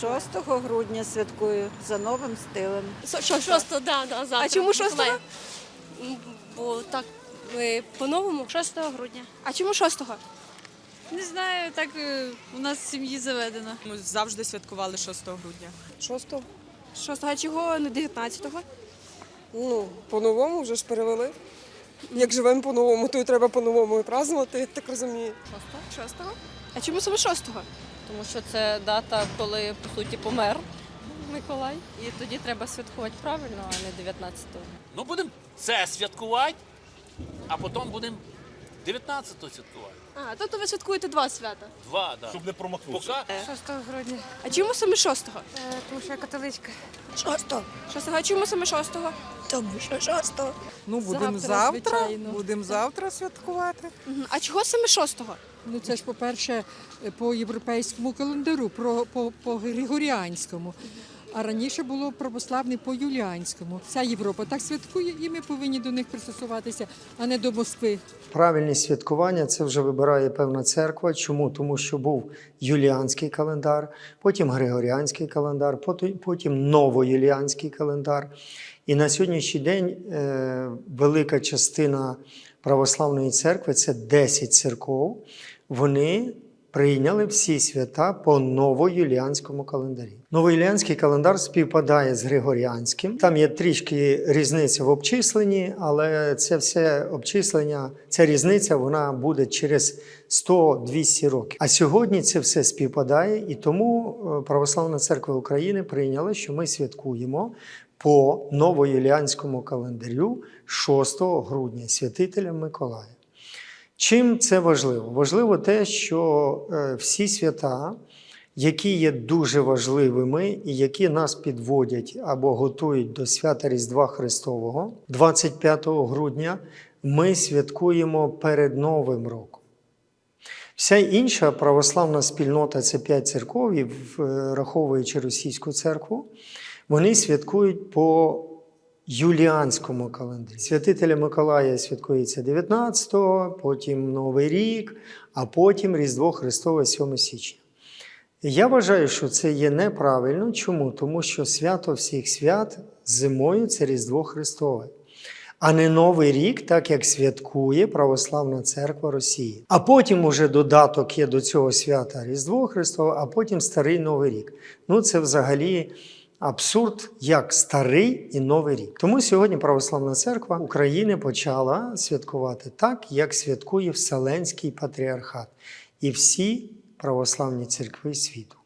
6 грудня святкую за новим стилем. Шостого, да, да, завтра. А чому шостого? Миколай. Бо так ми по-новому. 6 грудня. А чому 6-го? Не знаю, так е, у нас в сім'ї заведено. Ми завжди святкували 6 грудня. Шостого. 6-го, а чого не 19-го? Ну, по-новому вже ж перевели. Як живемо по-новому, то й треба по-новому і празднувати, я так розумію. 6-го? А чому саме 6-го? Тому що це дата, коли по суті помер Миколай. І тоді треба святкувати правильно, а не 19-го. Ну, будемо це святкувати, а потім будемо 19-го святкувати. А, тобто ви святкуєте два свята. Два, да. Щоб не промахнувся. Поки 6 грудня, А чому саме 6-го? Е, тому що я католичка. 6 6-го, а чому саме 6-го? тому що 6 Ну, будемо Завтра, завтра, звичайно. будемо завтра святкувати. Мгм. А чого саме 6-го? Ну, це ж, по-перше, по європейському календару, про, по, по григоріанському. А раніше було православний по юліанському. Вся Європа так святкує, і ми повинні до них пристосуватися, а не до Москви. Правильність святкування це вже вибирає певна церква. Чому? Тому що був юліанський календар, потім григоріанський календар, потім новоюліанський календар. І на сьогоднішній день е, велика частина православної церкви це 10 церков. Вони прийняли всі свята по новоюліанському календарі. Новоюліанський календар співпадає з Григоріанським. Там є трішки різниця в обчисленні, але це все обчислення, ця різниця вона буде через 100-200 років. А сьогодні це все співпадає, і тому е, Православна церква України прийняла, що ми святкуємо по новоюліанському календарю 6 грудня святителя Миколая. Чим це важливо? Важливо те, що е, всі свята, які є дуже важливими і які нас підводять або готують до свята Різдва Христового, 25 грудня ми святкуємо перед Новим роком. Вся інша православна спільнота це п'ять церков, і враховуючи російську церкву, вони святкують по юліанському календарі. Святителя Миколая святкується 19-го, потім Новий рік, а потім Різдво Христове 7 січня. Я вважаю, що це є неправильно. Чому? Тому що свято всіх свят зимою це Різдво Христове, а не Новий рік, так як святкує Православна Церква Росії. А потім уже додаток є до цього свята Різдво Христове, а потім Старий Новий рік. Ну, це взагалі абсурд як старий і новий рік. Тому сьогодні Православна Церква України почала святкувати так, як святкує Вселенський патріархат і всі православні церкви світу.